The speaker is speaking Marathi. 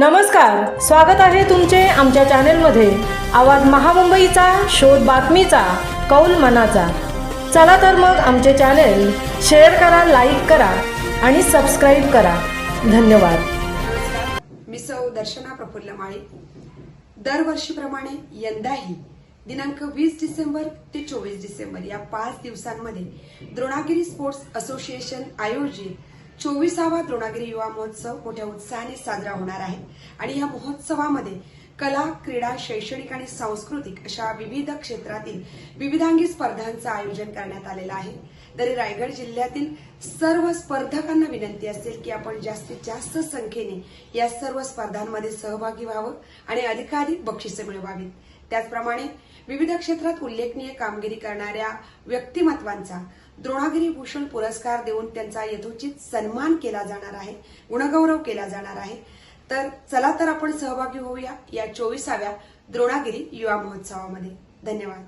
नमस्कार स्वागत आहे तुमचे आमच्या चॅनेलमध्ये. आवाज महामुंबईचा शोध बातमीचा कौल मनाचा. चला तर मग आमचे चॅनेल शेअर करा लाईक करा आणि सबस्क्राईब करा. धन्यवाद. मी सौ दर्शना प्रफुल्ल माळी दरवर्षीप्रमाणे यंदाही दिनांक वीस डिसेंबर ते चोवीस डिसेंबर या पाच दिवसांमध्ये द्रोणागिरी स्पोर्ट्स असोसिएशन आयोजित चोवीसावा द्रोणागिरी युवा महोत्सव मोठ्या उत्साहाने साजरा होणार आहे. आणि या महोत्सवामध्ये कला क्रीडा शैक्षणिक आणि सांस्कृतिक अशा विविध क्षेत्रातील विविधांगी स्पर्धांचं आयोजन करण्यात आलेलं आहे. तरी रायगड जिल्ह्यातील सर्व स्पर्धकांना विनंती असेल की आपण जास्तीत जास्त संख्येने या सर्व स्पर्धांमध्ये सहभागी व्हावं आणि अधिकाधिक बक्षिसे मिळवावीत. त्याचप्रमाणे विविध क्षेत्रात उल्लेखनीय कामगिरी करणाऱ्या व्यक्तिमत्वांचा द्रोणागिरी भूषण पुरस्कार देऊन त्यांचा यथोचित सन्मान केला जाणार आहे गुणगौरव केला जाणार आहे. तर चला तर आपण सहभागी होऊया या चोवीसाव्या द्रोणागिरी युवा महोत्सवामध्ये. धन्यवाद.